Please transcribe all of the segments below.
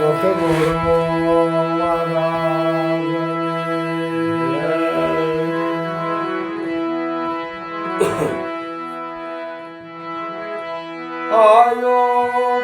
Oh, you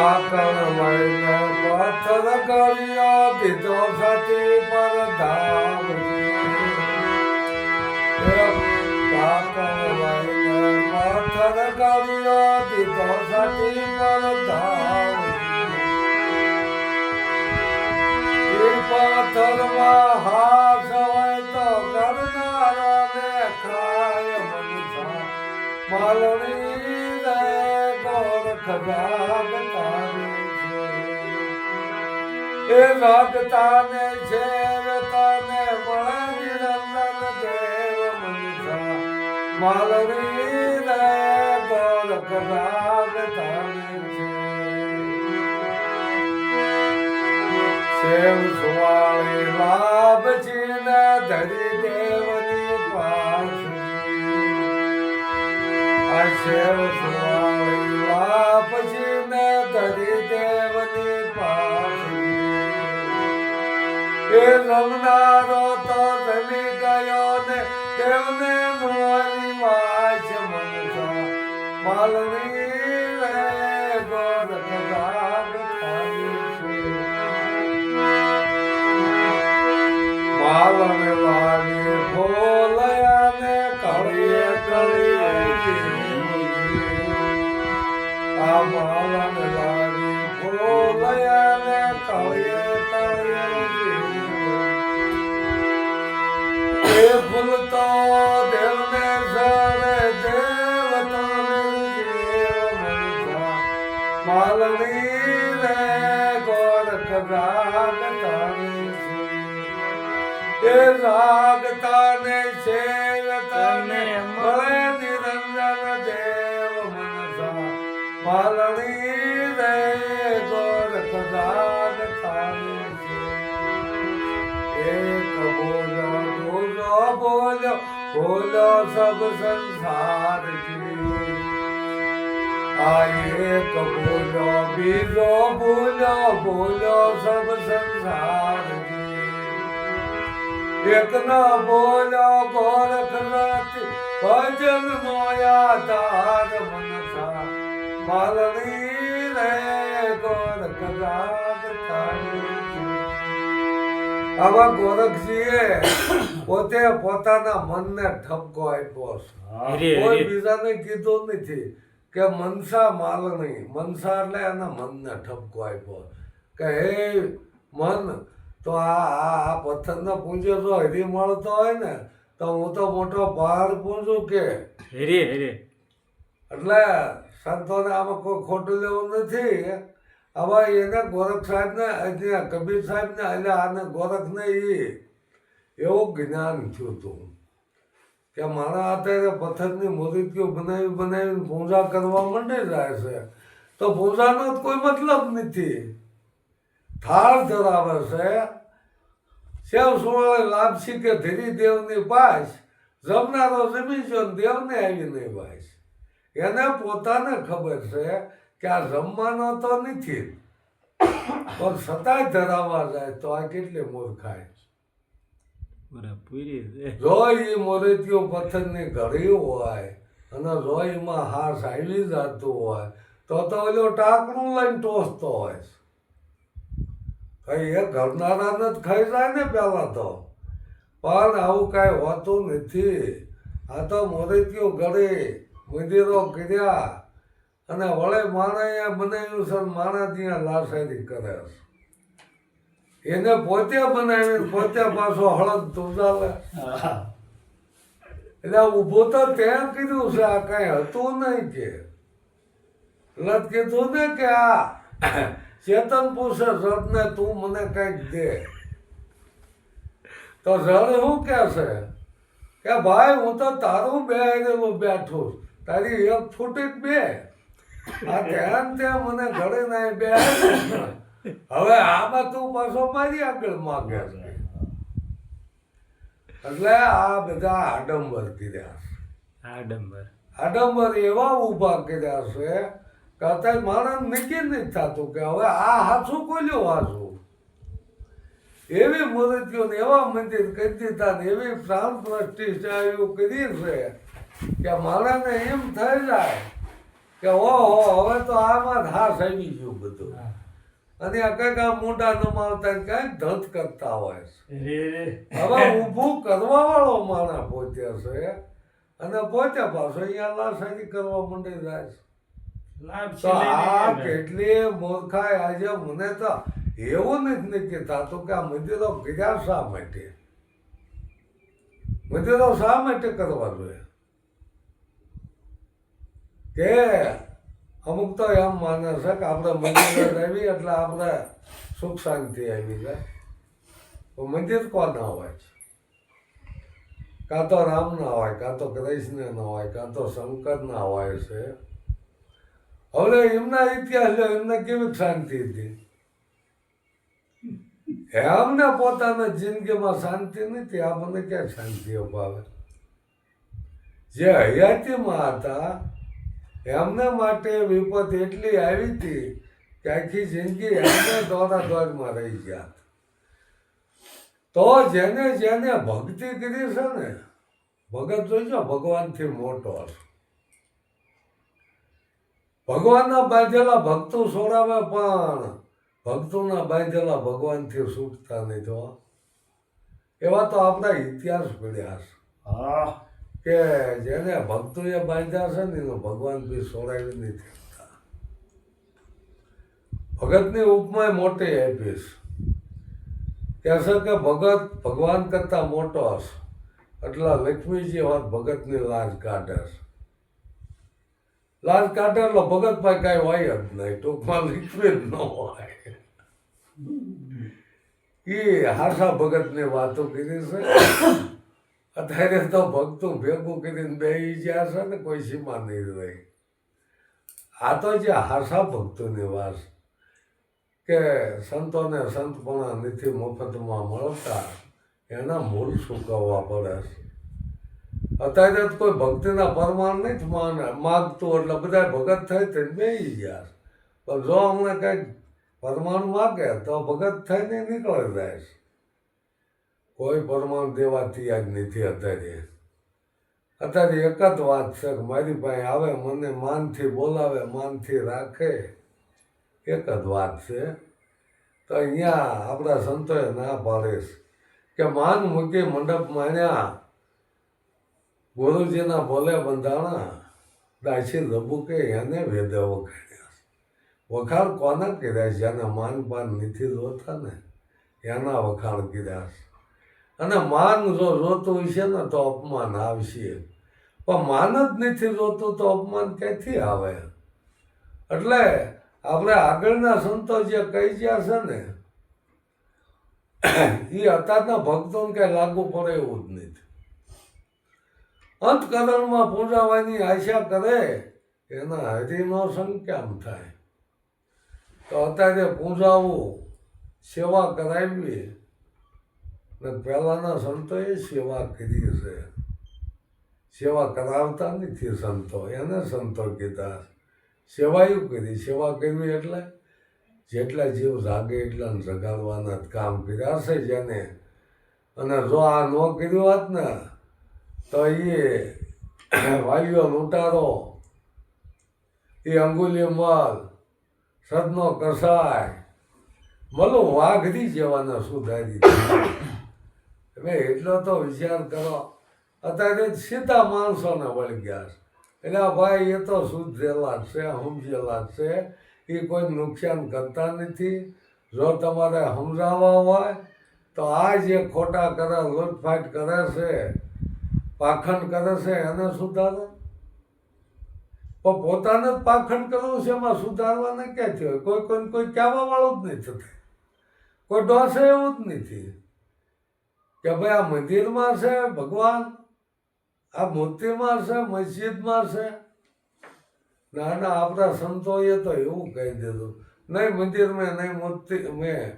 કાકણ મહિને પથ્થર કર્યો દીધો સતી પર ધામ કાકણ મહિને પથ્થર કર્યો દીધો સતી પર ધામ પથ્થરમાં હાસ હોય તો કરનારાને ખાય મનસા માલણી રે ગોરખ જાગતાને છે એ જાગતાને છે તને મળે દેવ મનસા. માલણી રે ગોરખ જાગતાને છે. શેવ સુવાળી લાભ ચીને ધરી દેવની પાસરી આ શેવ સુવાળી રમનારો તો રમી ગયો ને તેમને મોરી વાચ મનસો. માલની રે ગોરખ જાગ થાય છે માલન કળીએ કળીએ. આ માલન રાગ તારી છે એ રાગ તાને છે તને મળે નિરંજન દેવ મનસા માલણી રે ગોરખ રાગ તારી છે એક બોલો બોલો બોલો બોલો, સબ સંસાર. એક બોલો બીજો બોલો બોલો સબ સંસાર એક ના બોલો ગોરખ નાથ ભજન નો આધાર મનસા. માલણી રે ગોરખ રાગ આવા ગોરખજીએ પોતે પોતાના મનને ઠપકો આપ્યો છે. કોઈ બીજાને કીધું નથી. કે મનસા માલણી મનસા એટલે એના મનને ઠપકો આપ્યો. કે હે મન તો આ આ આ પથ્થરને પૂંજ્યો તો હરી મળતો હોય ને તો હું તો મોટો પહાડ પૂંજું કે? હેરી હેરી. એટલે સંતોને આમાં કોઈ ખોટું લેવું નથી. હવે એને ગોરખ સાહેબને અહીંયા કબીર સાહેબને એટલે આને ગોરખને એ એવું જ્ઞાન થયું હતું કે મારા હાથે પથ્થરની મૂર્તિઓ બનાવી બનાવીને પૂજા કરવા માંડી જાય છે. તો પૂજાનો કોઈ મતલબ નથી. થાળ ધરાવે છે. શેવ સુવાળે લાપસી કે ધીરી દેવની પાસ, જમનારો જમી છે દેવને આવી નહીં પાસ. એને પોતાને ખબર છે કે આ જમવાનો તો નથી. પણ છતાંય ધરાવવા જાય તો આ કેટલી મૂર્ખાય છે. મોરેતીઓ પથ્થરની ઘડી હોય અને રોયમાં હાર સાયલી જતું હોય, તો તો ઓલો ટાંકણું લઈને ટોસતો હોય કઈ એ ઘરનારાને જ ખાઈ જાય ને પહેલાં તો. પણ આવું કાંઈ હોતું નથી. આ તો મોરેતીઓ ઘડી, મંદિરો કર્યા અને વળે માણે બનાવ્યું છે માણા ત્યાં લાસારી કરે છે. એને પોતે બનાવી પોતે પાછો હળદ ચાલે એટલે ઊભો તો ત્યાં કીધું છે આ કઈ હતું નહીં કે. લત કીધું ને કે આ ચેતન પૂછે રથને તું મને કંઈક દે. તો રડ શું કે છે? કે ભાઈ હું તો તારું બે બેઠું છું. તારી એક ફૂટી બે. આ ત્યાં ત્યાં મને ઘરે ના બે હવે આમાં તું પાછો મારી આગળ માગે છે. એટલે આ બધા આડંબર કર્યા છે. આડંબર. આડંબર એવા ઊભા કર્યા છે કે અત્યારે માણસ નક્કી નથી થતું કે હવે આ હાથું કોલ્યું હાથું. એવી મૂર્તિઓને એવા મંદિર કરી દીધા ને એવી પ્રાણ એવું કરી છે કે મારાને એમ થઈ જાય કે ઓહો હવે તો આમાં હાથ આવી ગયું બધું. અને આખા આ મોઢા નમાવતા ને ધત કરતા હોય છે. હવે ઊભું કરવા વાળો માણા પોતે છે અને પોતે પાછો અહીંયા લાસારી કરવા માંડી જાય છે. તો આ કેટલી મૂર્ખાઈ આજે મને તો એવું નથી નક્કી થતું કે આ મંદિરો કર્યા શા માટે? મંદિરો શા માટે કરવા જોઈએ? કે અમુક તો એમ માને છે કે આપણે મંદિર આવી એટલે આપણે સુખ શાંતિ આવી જાય. મંદિર કોના હોય છે? કાં તો રામ ના હોય, કાં તો કૃષ્ણ ના હોય, કાં તો શંકર ના હોય છે. હવે એમના ઇતિહાસ જો એમને કેવી શાંતિ હતી? એમને પોતાના જિંદગીમાં શાંતિ નથી, આપણને ક્યાં શાંતિ અપાવે જે હયાતીમાં હતા એમને માટે વિપત એટલી આવી હતી કે આખી જિંદગી એમને દોડા દોડમાં રહી ગયા. તો જેને જેને ભક્તિ કરી છે ને, ભગત જોઈજો ભગવાનથી મોટો ભગવાનના બાંધેલા ભક્તો છોડાવે પણ ભક્તોના બાંધેલા ભગવાનથી છૂટતા નહીં તો. એવા તો આપણા ઇતિહાસ પડ્યા છે. હા. કે જેને ભક્તોએ બાંધ્યા છે ને એનો ભગવાન બી સોડાવી નથી ભગતની ઉપમાય મોટી આપીશ કહેશે કે ભગત ભગવાન કરતાં મોટો હશે. એટલે લક્ષ્મીજી વાત ભગતની લાજ કાઢે છે. લાજ કાઢે એટલે ભગત પાસે કાંઈ હોય જ નહીં. ટૂંકમાં લક્ષ્મી જ ન હોય. એ હાસા ભગતની વાતો કરી છે. અત્યારે તો ભક્તો ભેગું કરીને બેસી જ્યાં છે ને, કોઈ સીમા નહીં રહી. આ તો જે હાસા ભક્તોની વાસ કે સંતોને સંતપણા નથી મફતમાં મળતા, એના મૂળ સુકવવા પડે છે. અત્યારે તો કોઈ ભક્તિના પરમાણ નહીં જ માને, માગતું એટલે બધા ભગત થાય તે બે ગયા. પણ જો અમને કંઈક પરમાણ માગે તો ભગત થઈને નીકળી જાય છે. કોઈ પ્રમાણ દેવાથી આજ નથી, અત્યારે. અત્યારે એક જ વાત છે કે મારી પાસે આવે, મને માનથી બોલાવે, માનથી રાખે. એક જ વાત છે. તો અહીંયા આપણા સંતોએ ના પાડીશ કે માન મૂકી મંડપ માન્યા ગુરુજીના ભોલે બંધાણા, દાસી લબુકે એને વેદ વખાણ્યા વખાણ કોના કર્યા છે? જેને માન પાન નથી જોતા ને? એના વખાણ કર્યા છે. અને માન જો જોતું હશે ને તો અપમાન આવશે પણ માન જ નથી જોતું તો અપમાન ક્યાંથી આવે? એટલે આપણે આગળના સંતો જે કહી ગયા છે ને એ અત્યારના ભક્તોને કઈ લાગુ પડે એવું જ નથી. અંતકરણમાં પૂજાવાની આશા કરે, એના હરિનો સંગ કેમ થાય? તો અત્યારે પૂજાવું સેવા કરાવી ને પહેલાંના સંતોએ સેવા કરી છે સેવા કરાવતા નથી સંતો. એને સંતો કીધા. સેવાયું કરી. સેવા કરવી એટલે જેટલા જીવ જાગે એટલાને જગાડવાના જ કામ કર્યા છે જેને. અને જો આ ન કર્યું હોત ને, તો એ વાલીઓ લૂંટારો. એ અંગુલી મલ, સદનો કસાય. મલો વાઘરી જેવાના સુધારી હવે એટલો તો વિચાર કરો. અત્યારે સીધા માણસોને વળી ગયા છે. એટલે ભાઈ એ તો સુધરેલા છે, સમજેલા છે. એ કોઈ નુકસાન કરતા નથી. જો તમારે સમજાવવા હોય, તો આ જે ખોટા કરે, લૂંટફાટ કરે છે, પાખંડ કરે છે, એને સુધારે. પણ પોતાને જ પાખંડ કરવું છે, એમાં સુધારવાને ક્યાં હોય કોઈ કોઈ કોઈ કહેવા વાળું જ નહીં થતું. કોઈ ડોસે એવું જ નથી. કે ભાઈ આ મંદિરમાં છે ભગવાન? આ મૂર્તિમાં છે મસ્જિદમાં છે? ના ના આપણા સંતોએ તો એવું કહી દીધું. નહીં મંદિર મેં નહીં મૂર્તિ મેં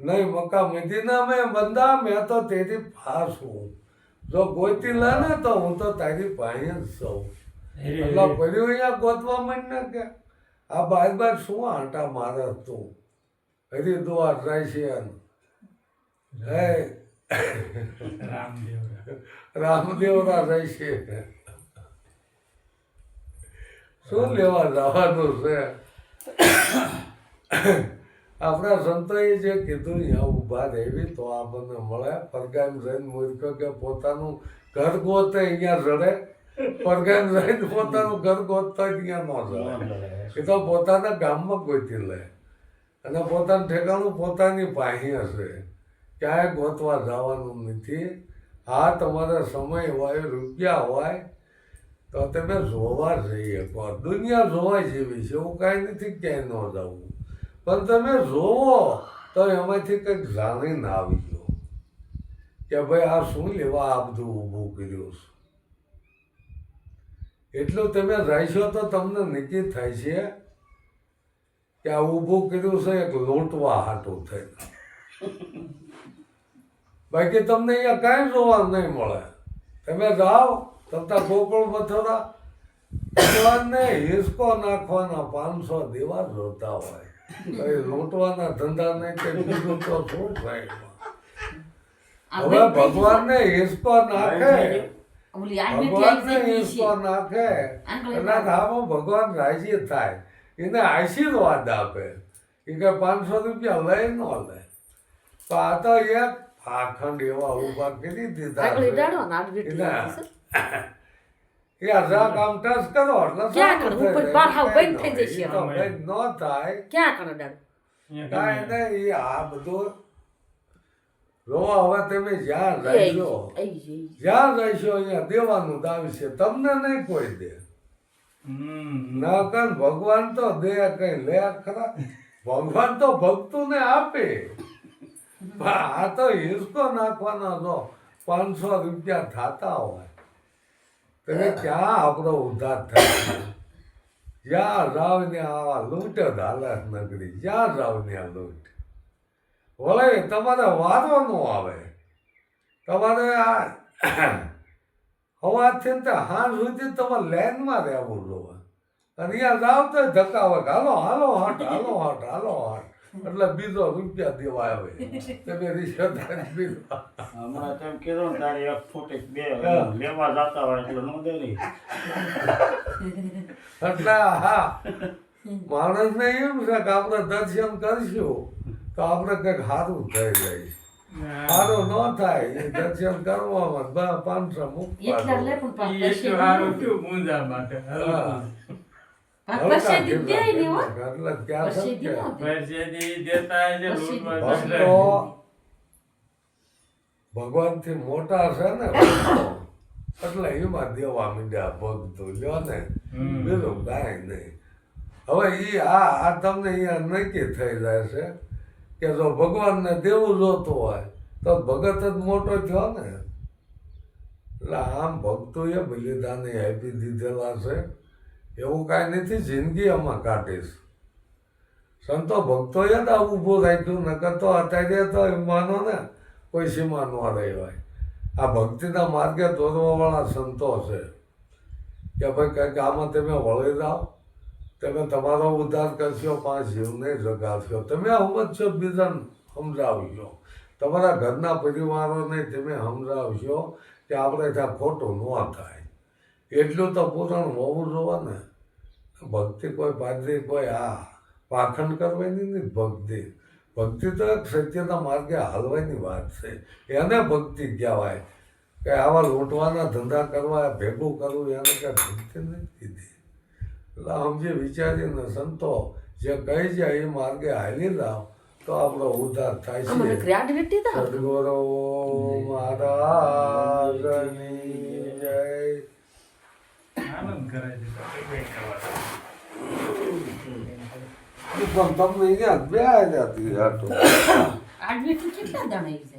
નહીં મક્કા મદીના મેં બંદા મેં તો તેરી પાસ હું જો ગોતી લે ને તો હું તો તારી પાસે જ છું. એટલે પડ્યું અહીંયા ગોતવા માંડ ને કે આ બાદ બાદ શું આંટા મારે તું? હરિદ્વાર છે હે રામદેવ ના રહેશે. શું લેવા જવાનું છે? આપણા સંતોએ જે કીધું અહીંયા ઊભા રહેવી તો આપણને મળે. પરગામ જૈન મૂર્ખો કે પોતાનું ઘર ગોતે અહીંયા જડે. પરગામ જૈન પોતાનું ઘર ગોતતા અહીંયા ન જડે. એ તો પોતાના ગામમાં ગોતી લે. અને પોતાનું ઠેકાણું પોતાની પાહી હશે. ક્યાંય ગોતવા જવાનું નથી. હા, તમારા સમય હોય, રૂપિયા હોય, તો તમે જોવા જઈએ શકો. દુનિયા જોવા જેવી છે એવું કાંઈ નથી ક્યાંય ન જવું પણ તમે જોવો, તો એમાંથી કંઈક જાણીને આવી જાઓ કે ભાઈ, આ શું લેવા આ બધું ઊભું કર્યું છે? એટલું તમે રહેશો તો તમને નક્કી થાય છે કે આ ઊભું કર્યું છે, એક લોટવા હાટું થઈને. બાકી તમને અહીંયા કાંઈ જોવા નહીં મળે. તમે જાઓ તમતા ગોકુળ મથુરા ભગવાનને હિસકો નાખવાના પાંચસો દીવા જોતા હોય. એ લૂંટવાના ધંધા નહીં કે બીજું તો શું થાય હવે ભગવાનને હિસકો નાખે. ભગવાનને હિસકો નાખે. એના ધામમાં ભગવાન રાજી થાય. એને આશીર્વાદ આપે. એ કે પાંચસો રૂપિયા લઈ ન લે. તો આ તો એક પાખંડ એવા ઊભા કરી દીધા આંગળી છે. ડાળો ને આડમેથી એના આવી છે. યા જરાક આમ ટચ કરો એટલે ક્યાં સારું ઉપર બાર હાવ બંધ થઈ જશે. બંધ ન થાય. ક્યાં કણે ડાળો કાંઈ નહીં આ બધું જો હવે તમે જ્યાં રહેશો ગઈ, આવી ગઈ. જ્યાં રહેશો અહીંયા દેવાનું દાવ છે. તમને નહીં કોઈ દે. ના કાન ભગવાન તો દે કઈ લે ખરા. ભગવાન તો ભક્તોને આપે. આ તો હિસકો નાખવાનો હતો પાંચસો રૂપિયા થતા હોય. તમે ક્યાં આપણો ઉદ્ધાર થાય? જ્યાં જાવ ને આવા લૂંટ જ હાલત નગરી જ્યાં રાવ ને આ લૂંટ. વળે તમારે વારો ન આવે. તમારે આ હવાથી તે હાંજ સુધી તમારે લાઈનમાં રહેવું જોવે અને અહીંયા રાવ તો ધક્કા હોય હાલો હાલો, હાટ હાલો હાટ હાલો, હાટ. એટલે બીજો રૂપિયા દેવા આવે. તમે રિશ્વત હમણાં તેમ કીધું ને તારી એક ફૂટી બે લેવા જતા હોય એટલે નો દે એટલે હા માણસને એમ છે કે આપણે દર્શન કરશું તો આપણે કંઈક સારું થઈ જાય. સારું ન થાય દર્શન કરવામાં પાંચસો એટલા લે મૂકવા પણ પાપ સારું થયું મૂંઝા માટે. હા. થી ને? નો ભક્તો મોટા છે ને એટલે એમાં દેવા માંડ્યા ભક્તો લ્યો ને. બીજું કાંઈ નહીં. હવે એ આ આ તમને અહીંયા નક્કી થઈ જાય છે કે જો ભગવાનને દેવું જોતું હોય તો ભગત જ મોટો થયો ને. એટલે આમ ભક્તોએ બલિદાને આપી દીધેલા છે. એવું કાંઈ નથી, જિંદગી આમાં કાઢીશ. સંતો ભક્તોએ જ આ ઊભું રાખ્યું, નકર તો અત્યારે તો એમ માનો ને કોઈ સીમા ન રહેવાય. આ ભક્તિના માર્ગે દોરવાવાળા સંતો છે. કે ભાઈ કંઈક આમાં તમે વળી જાઓ, તમે તમારો ઉદ્ધાર કરશો, પાંચ જીવને જગાડશો. તમે સમજશો બીજાને સમજાવશો. તમારા ઘરના પરિવારોને તમે સમજાવશો કે આપણે ત્યાં ખોટું ન થાય. એટલું તો પૂરણ હોવું જોવે ને. ભક્તિ કોઈ પાદરી કોઈ આ પાખંડ કરવાની નહીં ભક્તિ. ભક્તિ તો એક સત્યના માર્ગે હાલવાની વાત છે. એને ભક્તિ કહેવાય. કે આવા લૂંટવાના ધંધા કરવા ભેગું કરવું એને કાંઈ ભક્તિ નથી કીધી. એટલે સમજી વિચારીને સંતો જે કહી જાય એ માર્ગે હાલી લાવ તો આપણો ઉદ્ધાર થાય છે. સદગુરુ મહારાજની જય આનંદ કરે છે પણ તમને અહીંયા બે આડી વેટી કેટલા દાણા આવી જાય